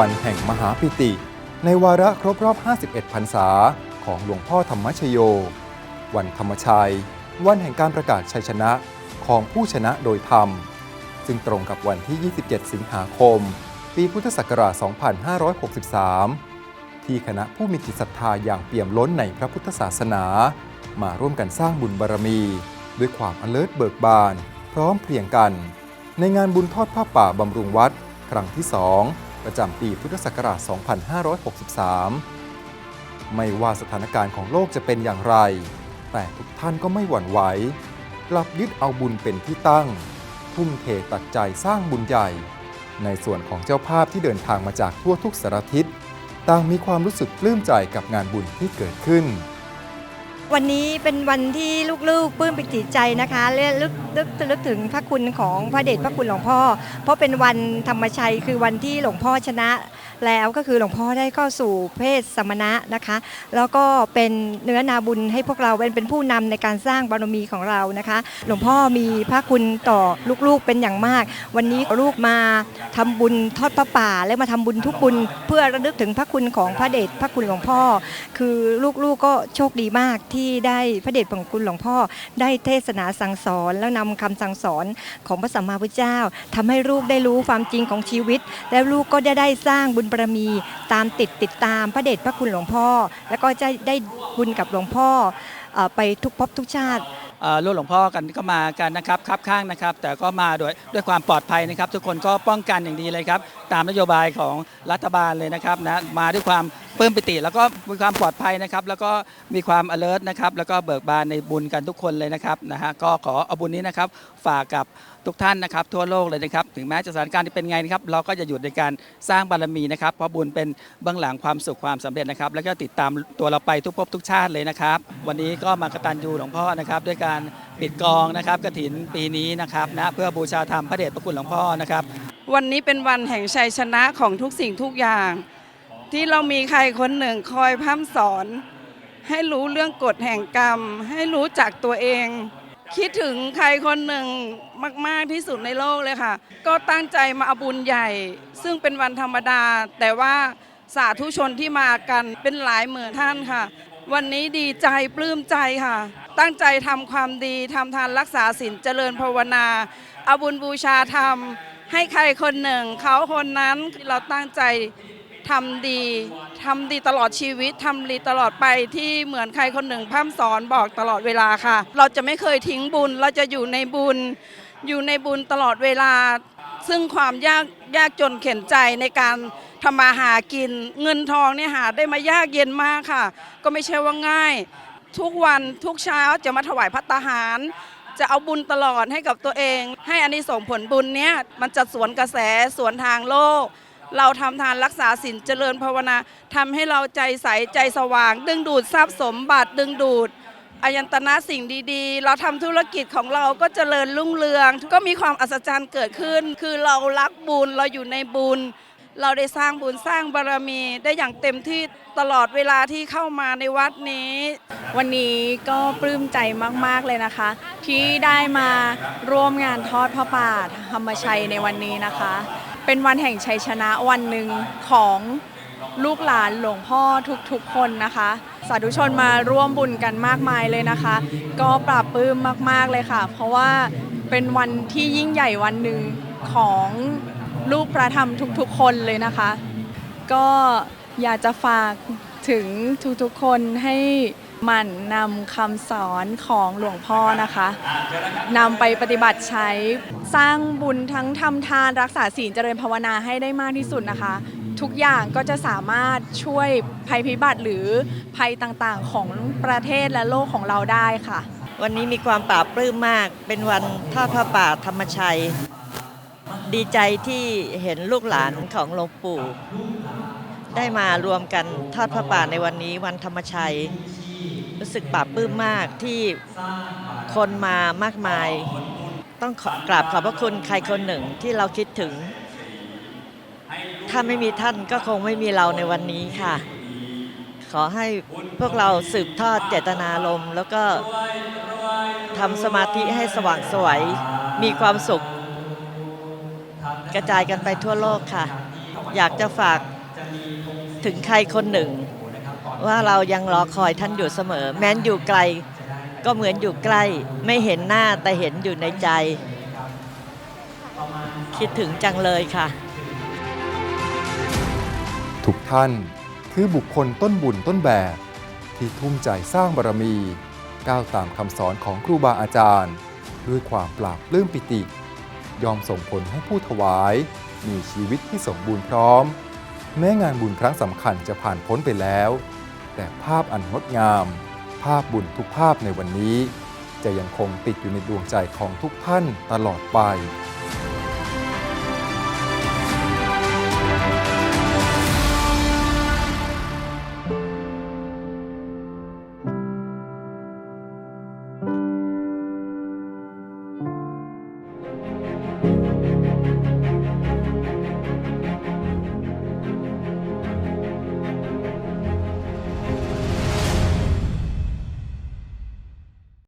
วันแห่งมหาปิติ ในวาระครบรอบ 51 พรรษา ของหลวงพ่อธรรมชโย วันธรรมชัย วันแห่งการประกาศชัยชนะของผู้ชนะโดยธรรม ซึ่งตรงกับวันที่ 27 สิงหาคม ปีพุทธศักราช 2563 ที่คณะผู้มีจิตศรัทธาอย่างเปี่ยมล้นในพระพุทธศาสนา มาร่วมกันสร้างบุญบารมี ด้วยความอเลิศเบิกบาน พร้อมเพรียงกัน ในงานบุญทอดผ้าป่าบำรุงวัด ครั้งที่2 ประจำปีพุทธศักราช 2563 ไม่ว่าสถานการณ์ของโลกจะเป็นอย่างไร แต่ทุกท่านก็ไม่หวั่นไหว กลับยึดเอาบุญเป็นที่ตั้ง ทุ่มเทตัดใจสร้างบุญใหญ่ ในส่วนของเจ้าภาพที่เดินทางมาจากทั่วทุกสารทิศ ต่างมีความรู้สึกปลื้มใจกับงานบุญที่เกิดขึ้น วันนี้เป็นวันที่ลูกๆปลื้มปิติใจนะคะและลึกลึกลึกถึงพระคุณของพระเดชพระคุณหลวงพ่อ เพราะเป็นวันธรรมชัยคือวันที่หลวงพ่อชนะ แล้วก็คือหลวงพ่อได้เข้าสู่เพศสมณะนะคะ แล้วก็เป็นเนื้อนาบุญให้พวกเราเป็นเป็นผู้นำในการสร้างบารมีของเรานะคะ หลวงพ่อมีพระคุณต่อลูกๆเป็นอย่างมาก วันนี้ลูกมาทำบุญทอดพระป่า และมาทำบุญทุกบุญ เพื่อระลึกถึงพระคุณของพระเดชพระคุณหลวงพ่อ คือลูกๆก็โชคดีมากที่ได้พระเดชพระคุณหลวงพ่อ ได้เทศนาสั่งสอนแล้วนำคำสั่งสอนของพระสัมมาพุทธเจ้าทำให้ลูกได้รู้ความจริงของชีวิต แล้วลูกก็ได้ได้สร้างบุญบารมีตามติดติดตามพระเดชพระคุณหลวงพ่อ แล้วก็จะได้บุญกับหลวงพ่อไปทุกภพทุกชาติเอ่อร่วมหลวงพ่อกันก็มากันนะครับคับข้างนะครับ แต่ก็มาด้วยด้วยความปลอดภัยนะครับ ทุกคนก็ป้องกันอย่างดีเลยครับ ตามนโยบายของรัฐบาลเลยนะครับนะมาด้วยความ ปลื้มปิติ แล้วก็มีความปลอดภัยนะครับ แล้วก็มีความ alert นะครับ แล้วก็เบิกบานในบุญกันทุกคนเลยนะครับนะฮะก็ขอเอาบุญนี้นะครับ ฝากกับทุกท่านนะครับ ทั่วโลกเลยนะครับ ถึงแม้จะสถานการณ์ที่เป็นไงนะครับ เราก็จะหยุดในการสร้างบารมีนะครับ เพราะบุญเป็นเบื้องหลังความสุขความสำเร็จนะครับ แล้วก็ติดตามตัวเราไปทุกภพทุกชาติเลยนะครับ วันนี้ก็มากตัญญูหลวงพ่อนะครับ ด้วยการปิดกองนะครับกฐินปีนี้นะครับนะเพื่อบูชาธรรมพระเดชพระคุณหลวงพ่อนะครับ วันนี้เป็นวันแห่งชัยชนะของทุกสิ่งทุกอย่าง ที่เรามีใครคนหนึ่งคอยพร่ำสอน ให้รู้เรื่องกฎแห่งกรรม ให้รู้จักตัวเอง คิดถึงใครคนหนึ่งมาก ๆที่สุดในโลกเลยค่ะ ก็ตั้งใจมาอาบุญใหญ่ ซึ่งเป็นวันธรรมดา แต่ว่าสาธุชนที่มากันเป็นหลายหมื่นท่านค่ะ วันนี้ดีใจปลื้มใจค่ะ ตั้งใจทำความดีทำทานรักษาศีลเจริญภาวนาอาบุญบูชาธรรม ให้ใครคนหนึ่ง เขาคนนั้นเราตั้งใจ ทำดีทำดีตลอดชีวิตทำดีตลอดไปที่เหมือนใครคนหนึ่งพร่ำสอนบอกตลอดเวลาค่ะ เราจะไม่เคยทิ้งบุญ เราจะอยู่ในบุญ อยู่ในบุญตลอดเวลา ซึ่งความยากยากจนเข็นใจในการทำมาหากิน เงินทองเนี่ยหาได้มายากเย็นมากค่ะ ก็ไม่ใช่ว่าง่าย ทุกวันทุกเช้าจะมาถวายพัตตาหาร จะเอาบุญตลอดให้กับตัวเอง ให้อานิสงส์ผลบุญเนี้ยมันจะสวนกระแสสวนทางโลก เราทำทานรักษาศีลเจริญภาวนาทำให้เราใจใสใจสว่าง ดึงดูดทรัพย์สมบัติดึงดูดอายันตนะสิ่งดี ๆ เราทำธุรกิจของเราก็เจริญรุ่งเรือง ก็มีความอัศจรรย์เกิดขึ้น คือเรารักบุญเราอยู่ในบุญ เราได้สร้างบุญสร้างบารมีได้อย่างเต็มที่ตลอดเวลาที่เข้ามาในวัดนี้ วันนี้ก็ปลื้มใจมาก ๆ เลยนะคะ ที่ได้มาร่วมงานทอดพระป่าธรรมชัยในวันนี้นะคะ เป็นวันแห่งชัยชนะวันหนึ่งของลูกหลานหลวงพ่อทุกๆคนนะคะ สาธุชนมาร่วมบุญกันมากมายเลยนะคะ ก็ปราบปลื้มมากๆเลยค่ะ เพราะว่าเป็นวันที่ยิ่งใหญ่วันหนึ่งของลูกพระธรรมทุกๆ คนเลยนะคะ ก็อยากจะฝากถึงทุกๆคนให้ หมั่นนำคำสอนของหลวงพ่อนะคะนำไปปฏิบัติใช้สร้างบุญทั้งทำทานรักษาศีลเจริญภาวนาให้ได้มากที่สุดนะคะ ทุกอย่างก็จะสามารถช่วยภัยพิบัติหรือภัยต่างๆ ของประเทศและโลกของเราได้ค่ะ วันนี้มีความปราบปลื้มมาก เป็นวันทอดพระป่าธรรมชัย ดีใจที่เห็นลูกหลานของหลวงปู่ได้มารวมกันทอดพระป่าในวันนี้วันธรรมชัย สึกปราบปลื้มมากที่คนมามากมาย ต้องขอกราบขอบพระคุณใครคนหนึ่งที่เราคิดถึง ถ้าไม่มีท่านก็คงไม่มีเราในวันนี้ค่ะ ขอให้พวกเราสืบทอดเจตนารมณ์แล้วก็ทำสมาธิให้สว่างสวยมีความสุข กระจายกันไปทั่วโลกค่ะ อยากจะฝากถึงใครคนหนึ่ง ว่าเรายังรอคอยท่านอยู่เสมอ แม้นอยู่ไกลก็เหมือนอยู่ใกล้ ไม่เห็นหน้าแต่เห็นอยู่ในใจ คิดถึงจังเลยค่ะ ทุกท่านคือบุคคลต้นบุญต้นแบบ ที่ทุ่มใจสร้างบารมี ก้าวตามคำสอนของครูบาอาจารย์ ด้วยความปราบปลื้มปิติ ยอมส่งผลให้ผู้ถวาย มีชีวิตที่สมบูรณ์พร้อม แม้งานบุญครั้งสำคัญจะผ่านพ้นไปแล้ว แต่ภาพอันงดงาม ภาพบุญทุกภาพในวันนี้ จะยังคงติดอยู่ในดวงใจของทุกท่านตลอดไป